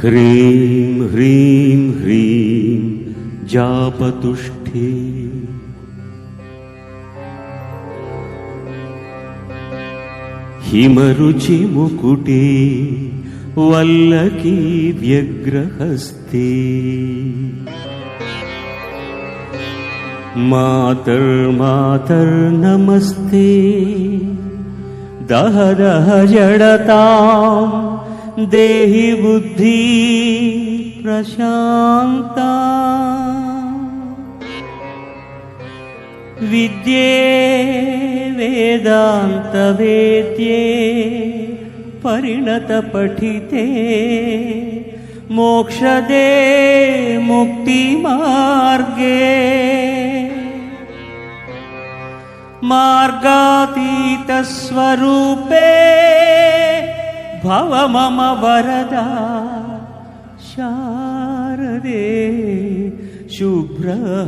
ह्रीं ह्रीं ह्रीं जापतुष्टे हिमरुचिमुकुटे वल्लकी व्यग्रहस्ते मातर्मातर्नमस्ते दह दह जडतां देहि बुद्धि प्रशान्ता। विद्ये वेदान्तवेद्ये परिणतपठिते। मोक्षदे मुक्तिमार्गे। मार्गातीतस्वरूपे भव मम वरदा शारदे शुभ्रहारे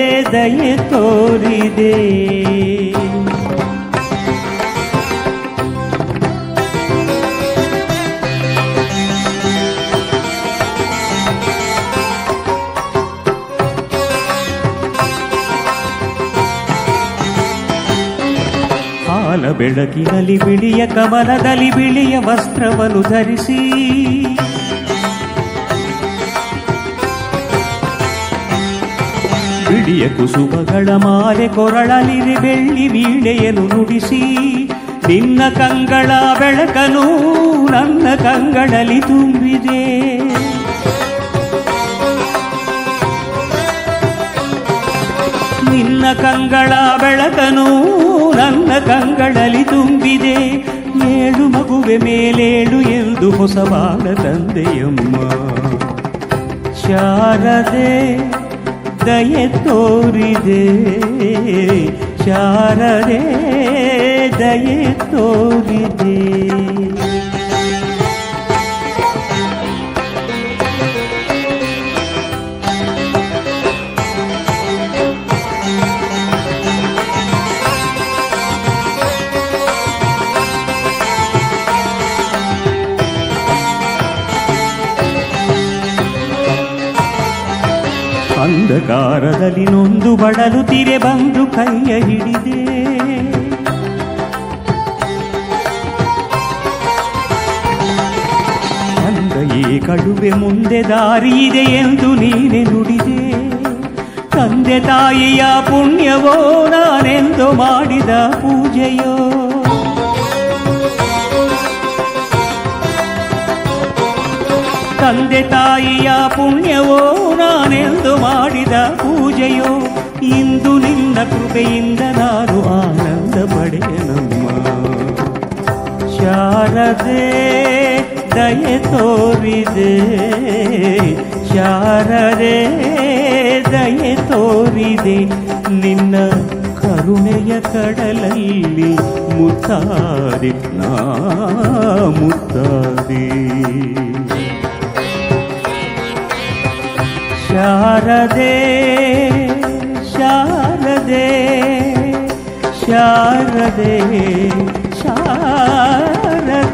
ದಯೆ ತೋರಿದೆ ಹಾಲ ಬೆಳಕಿನಲ್ಲಿ ಬಿಳಿಯ ಕಮಲದಲ್ಲಿ ಬಿಳಿಯ ವಸ್ತ್ರವನ್ನು ಧರಿಸಿ ಬಿಳಿಯ ಕುಸುಮಗಳ ಮಾಲೆ ಕೊರಳಲಿರಿ ಬೆಳ್ಳಿ ವೀಣೆಯನ್ನು ನುಡಿಸಿ, ನಿನ್ನ ಕಂಗಳ ಬೆಳಕನು ನನ್ನ ಕಂಗಳಲ್ಲಿ ತುಂಬಿದೆ. ನಿನ್ನ ಕಂಗಳ ಬೆಳಕನು ನನ್ನ ಕಂಗಳಲ್ಲಿ ತುಂಬಿದೆ. ಏಳು ಮಗುವೆ ಮೇಲೇಳು ಎಂದು ಹೊಸ ಬಾಳ ತಂದೆಯಮ್ಮ. ಶಾರದೆ ದಯೆ ತೋರಿದೆ ಶಾರದೆ ದಯೆ ತೋರಿದೆ ಅಂಧಕಾರದಲ್ಲಿ ನೊಂದು ಬಡಲು ತೀರೆ ಬಂದು ಕೈಯ ಹಿಡಿದೆ. ಈ ಕಡುವೆ ಮುಂದೆ ದಾರಿ ಇದೆ ಎಂದು ನೀನೆ ನುಡಿದೆ. ತಂದೆ ತಾಯಿಯ ಪುಣ್ಯವೋ ನಾನೆಂದು ಮಾಡಿದ ಪೂಜೆಯೋ. ತಂದೆ ತಾಯಿಯ ಪುಣ್ಯವೋ ನಾನೆಂದು ಮಾಡಿದ ಪೂಜೆಯೋ? ಇಂದು ನಿನ್ನ ಕೃಪೆಯಿಂದ ನಾನು ಆನಂದ ಪಡೆಯನಮ್ಮ. ಶಾರದೆ, ದಯೆ ತೋರಿದೆ. ಶಾರದೆ, ದಯೆ ತೋರಿದೆ. ನಿನ್ನ ಕರುಣೆಯ ಕಡಲಲ್ಲಿ ಮುತ್ತಾದೆ ನಾ ಮುತ್ತಾದೆ ಶಾರದೆ ಶಾರದೆ ಶಾರದೆ ಶಾರದೆ